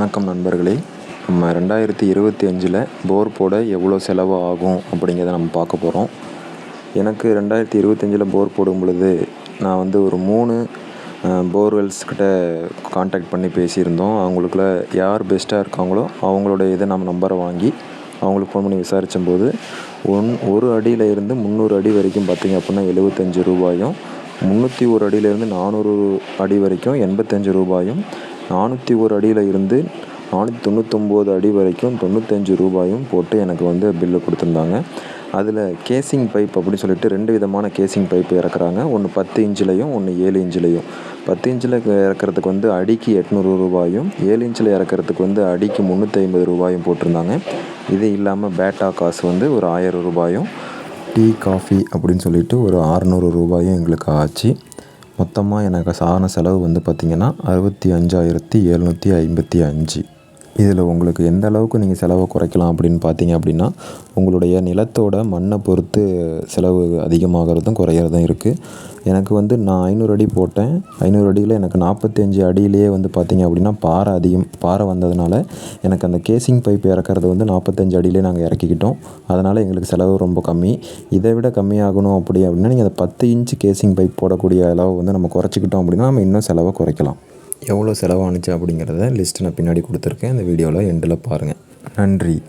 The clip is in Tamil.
வணக்கம் நண்பர்களே. நம்ம ரெண்டாயிரத்தி இருபத்தி அஞ்சில் போர் போட எவ்வளோ செலவு ஆகும் அப்படிங்கிறத நம்ம பார்க்க போகிறோம் எனக்கு ரெண்டாயிரத்தி இருபத்தஞ்சில் போர் போடும் பொழுது நான் வந்து ஒரு மூணு போர்வெல்ஸ் கிட்ட காண்டாக்ட் பண்ணி பேசியிருந்தோம். அவங்களுக்குள்ள யார் பெஸ்ட்டாக இருக்காங்களோ அவங்களோட இதை நம்ம நம்பரை வாங்கி அவங்களுக்கு ஃபோன் பண்ணி விசாரித்தம்போது ஒன் ஒரு அடியில் இருந்து முந்நூறு அடி வரைக்கும் பார்த்திங்க அப்படின்னா எழுபத்தஞ்சி ரூபாயும் முந்நூற்றி ஒரு அடியிலேருந்து நானூறு அடி வரைக்கும் எண்பத்தஞ்சு ரூபாயும் நானூற்றி ஒரு அடியில் இருந்து நானூற்றி தொண்ணூத்தொம்பது அடி வரைக்கும் தொண்ணூத்தஞ்சு ரூபாயும் போட்டு எனக்கு வந்து பில்லு கொடுத்துருந்தாங்க. அதில் கேசிங் பைப் அப்படின்னு சொல்லிட்டு ரெண்டு விதமான கேசிங் பைப்பு இறக்குறாங்க. ஒன்று பத்து இன்ச்சிலையும் ஒன்று ஏழு இன்ச்சிலையும். பத்து இன்ச்சில் இறக்குறதுக்கு வந்து அடிக்கு எட்நூறு ரூபாயும் ஏழு இன்ச்சில் இறக்குறதுக்கு வந்து அடிக்கு முந்நூற்றி ஐம்பது ரூபாயும் போட்டிருந்தாங்க. இது இல்லாமல் பேட்டா காசு வந்து ஒரு ஆயிரம் ரூபாயும் டீ காஃபி அப்படின்னு சொல்லிட்டு ஒரு அறநூறு ரூபாயும் எங்களுக்கு ஆச்சு. மொத்தமாக எனக்கு ஆன செலவு வந்து பார்த்திங்கன்னா அறுபத்தி அஞ்சாயிரத்தி எழுநூற்றி ஐம்பத்தி அஞ்சு. இதில் உங்களுக்கு எந்த அளவுக்கு நீங்கள் செலவை குறைக்கலாம் அப்படின்னு பார்த்தீங்க அப்படின்னா உங்களுடைய நிலத்தோட மண்ணை பொறுத்து செலவு அதிகமாகிறதும் குறையிறதும் இருக்குது எனக்கு வந்து நான் ஐநூறு அடி போட்டேன். ஐநூறு அடியில் எனக்கு நாற்பத்தஞ்சு அடியிலேயே வந்து பார்த்திங்க அப்படின்னா பாறை அதிகம் பாறை வந்ததுனால எனக்கு அந்த கேசிங் பைப் இறக்கிறது வந்து நாற்பத்தஞ்சு அடியிலே நாங்கள் இறக்கிக்கிட்டோம். அதனால் எங்களுக்கு செலவு ரொம்ப கம்மி. இதை விட கம்மியாகணும் அப்படி அப்படின்னா நீங்கள் அந்த பத்து இன்ச்சு கேசிங் பைப் போடக்கூடிய அளவு வந்து நம்ம குறைச்சிக்கிட்டோம் அப்படின்னா நம்ம இன்னும் செலவை குறைக்கலாம். எவ்வளோ செலவானுச்சு அப்படிங்கிறத லிஸ்ட்டு நான் பின்னாடி கொடுத்துருக்கேன். இந்த வீடியோவில் எண்டில் பாருங்கள் நன்றி.